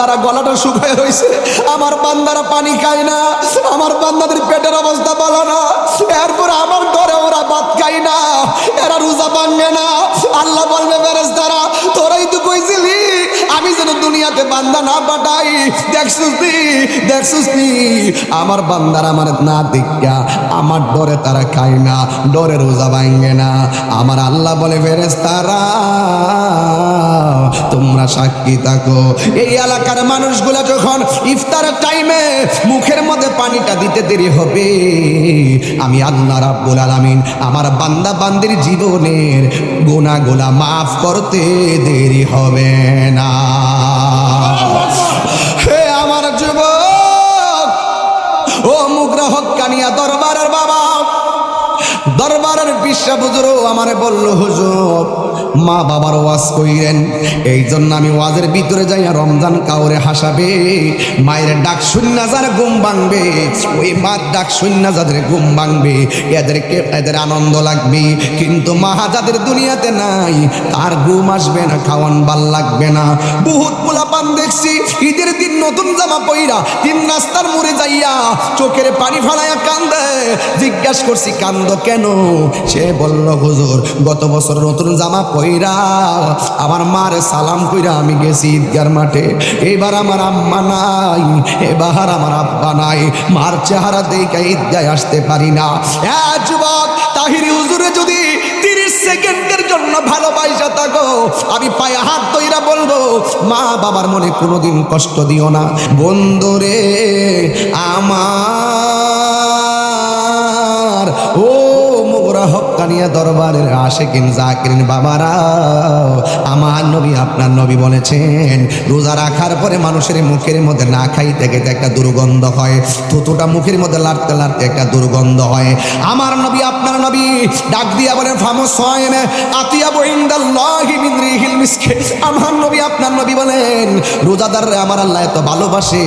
বান্দারা গলাটা শুকায় রয়েছে। আমার বান্দারা পানি খায় না। আমার বান্দাদের পেটের অবস্থা ভালো না। এরপর আমার ডরে ওরা ভাত খায় না। এরা রোজা ভাঙে না। আল্লাহ বলবে, ফেরেশতারা, তোরাই তো কইছিলি, আমি যেন দুনিয়াতে বান্দা না পাঠাই। দেখছিস দেখছিস আমার বান্দার আমার না দেখা আমার ডরে তারা খায় না। ডরে রোজা ভাঙে না। আমার আল্লাহ বলে, ফেরেশতারা তোমরা সাক্ষী থাকো। এই এলাকার মানুষগুলা যখন ইফতারের টাইমে মুখের মধ্যে পানিটা দিতে দেরি হবে, আমি আল্লাহ রাব্বুল আলামিন আমার বান্দা বান্দির জীবনের গুনাহগুলা মাফ করতে দেরি হবে না। হে আমার যুবক, ও মুগ্র হক্কানিয়া দরবারের বাবা, দরবারের বিশ্বা বুজুরো আমারে বলল, হুজুর মা বাবার ওয়াজ কইরেন এই জন্য আমি ওয়াজের ভিতরে যাইয়া রমজান কাউরে হাসাবে, মায়ের ডাক শূন্য যার ঘুম ভাঙবে, ওই মার ডাক শূন্য যাদের ঘুম ভাঙবে, এদেরকে এদের আনন্দ লাগবে। কিন্তু মা যাদের দুনিয়াতে নাই, তার ঘুম আসবে না, খাওয়ান ভালো লাগবে না। বহুত পোলাপান দেখছি, ঈদের দিন নতুন জামা পইরা তিন রাস্তার মোড়ে যাইয়া চোখের পানি ফালাইয়া কান্দে। জিজ্ঞাসা করছি, কান্দ কেন? সে বলল, হুজুর, গত বছর নতুন জামা পইরা আমার মার সালাম কইরা আমি গেছি ঈদগার মাঠে। এবার আমার আম্মা নাই, এবার আমার আব্বা নাই, মার চেহারা দেখে ঈদগায় আসতে পারি না। যুবক, তাহিরি হুজুরে যদি তিরিশ সেকেন্ডের জন্য ভালোবাসা থাকো আমি পায়ে হাত তৈরা বলব, মা বাবার মনে কোনোদিন কষ্ট দিও না। বন্ধুরে আমার, ও মোগরা হক্কানিয়া দরবারের আশেকিন, জাকিরিন বাবারা আমার নবী আপনার নবী বলেছেন, রোজা রাখার পরে মানুষের মুখের মধ্যে না খাইতে খেতে একটা দুর্গন্ধ হয়, থুতুটা মুখের মধ্যে লাড়তে লাড়তে একটা দুর্গন্ধ হয়। আমার নবী আপনার নবী ডাক দিয়া বলেন, ফামস হয় আতিয়া বইন্দাল্লাহি মিন রিহিল মিসকে। আমার নবী আপনার নবী বলেন, রোজাদাররে আমার আল্লাহ এত ভালোবাসে,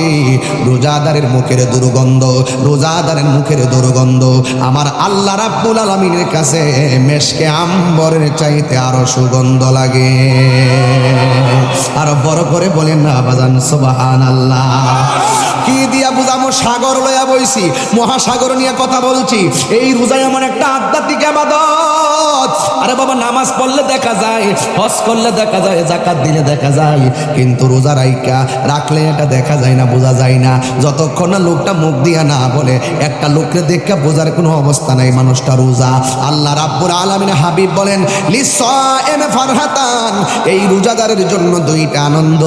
রোজাদারের মুখের দুর্গন্ধ, রোজাদারের মুখের দুর্গন্ধ, আমার আল্লাহ রাব্বুল আলামিনের কাছে মেশকে আম্বরের চাইতে আরও সুগন্ধ লাগে। আরও বড় করে বলেন না, বাজান, সুবহানাল্লাহ। কি দিয়া বুঝামো, সাগর লয়া বইছি, মহাসাগর নিয়ে কথা বলছি। এই রোজায় এমন একটা আধ্যাত্মিক আবাদত। আরে বাবা, নামাজ পড়লে দেখা যায়, হজ করলে দেখা যায় জাকাত দিলে দেখা যায়, কিন্তু রোজা রাইকা রাখলে এটা দেখা যায় না, বোঝা যায় না। যতক্ষণ না লোকটা মুখ দিয়া না বলে, একটা লোককে দেখা বোঝার কোনো অবস্থা নাই, মানুষটা রোজা। আল্লাহ রাব্বুল আলামিন হাবিব বলেন ফারহাতান এই রোজাদারের জন্য দুইটা আনন্দ।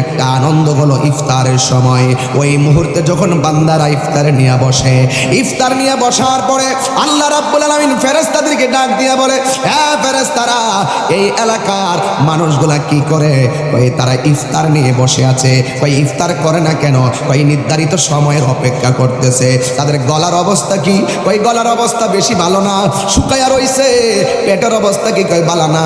একটা আনন্দ হলো ইফতারের সময়। ওই মুহূর্তে যখন বান্দারা ইফতারে নিয়ে বসে, ইফতার নিয়ে বসার পরে আল্লাহ রাব্বুল আলামিন ফেরেশতাদেরকে ডাক দিয়া বলে হ্যাঁ ফেরেশতারা, এই এলাকার মানুষগুলা কি করে? ওই তারা ইফতার নিয়ে বসে আছে ওই ইফতার করে না কেন? ওই নির্ধারিত সময়ের অপেক্ষা করতেছে। তাদের গলার অবস্থা কি? ওই গলার অবস্থা বেশি ভালো না? শুকাইয়া রইছে। পেটের অবস্থা কি কয় ভালো না।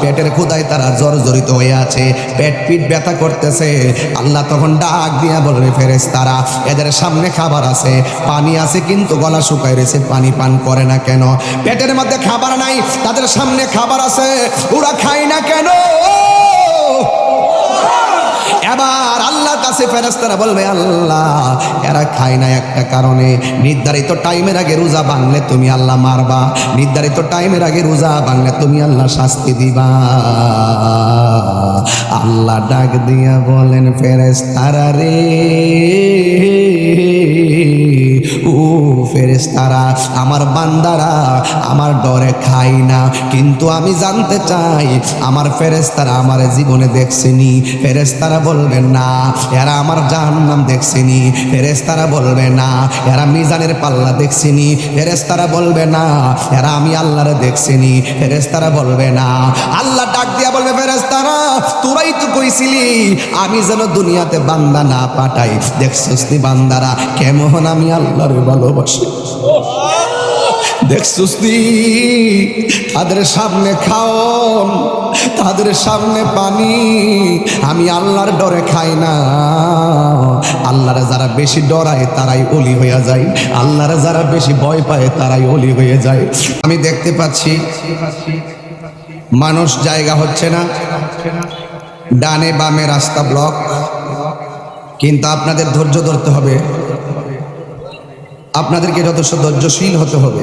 পেটের ক্ষুদায় তারা জর্জরিত হয়ে আছে। পেট পিট ব্যথা করতেছে। আল্লাহ তখন ডাক দিয়া বলবে ফেরেস তারা এদের সামনে খাবার আছে। পানি আছে কিন্তু গলা শুকায় রয়েছে। পানি পান করে না কেন? পেটের মধ্যে খাবার নাই, তাদের সামনে খাবার আছে। ওরা খায় না কেন? এবার আল্লাহ কাছে ফেরেস্তারা বলবে, আল্লাহ, এরা খায় না একটা কারণে। নির্ধারিত টাইমের আগে রোজা ভাঙলে তুমি আল্লাহ মারবা। নির্ধারিত টাইমের আগে রোজা ভাঙলে তুমি আল্লাহ শাস্তি দিবা। আল্লাহ ডাক দিয়া বলেন ফেরেস্তারা রে ও ফেরেস্তারা আমার বান্দারা, আমার ডরে খাই না। কিন্তু আমি জানতে চাই, আমার ফেরেস্তারা আমার জীবনে দেখছেনি। ফেরেস্তারা বলবে না, এরা আমার জাহান্নাম দেখছেনি। ফেরেস্তারা বলবে না, এরা মিজানের পাল্লা দেখছেনি। ফেরেস্তারা বলবে না, এরা আমি আল্লাহরে দেখছেনি। ফেরেস্তারা বলবে না, আল্লাহ ডাক দিয়া বলবে ফেরেস্তারা তোরাই তো কইছিলি, আমি যেন দুনিয়াতে বান্দা না পাঠাই। দেখছিস বান্দারা, কেমন আমি আল্লাহরে ভালোবাসি। দেখছিস তাদের সামনে খাওন, তাদের সামনে পানি, আমি আল্লাহর ডরে খাই না। আল্লাহরে যারা বেশি ডরায়, তারাই অলি হয়ে যায়। আল্লাহরে যারা বেশি ভয় পায়, তারাই অলি হয়ে যায়। আমি দেখতে পাচ্ছি, মানুষ জায়গা হচ্ছে না। ডানে বামে রাস্তা ব্লক। কিন্তু আপনাদের ধৈর্য ধরতে হবে। আপনাদেরকে যথেষ্ট ধৈর্যশীল হতে হবে।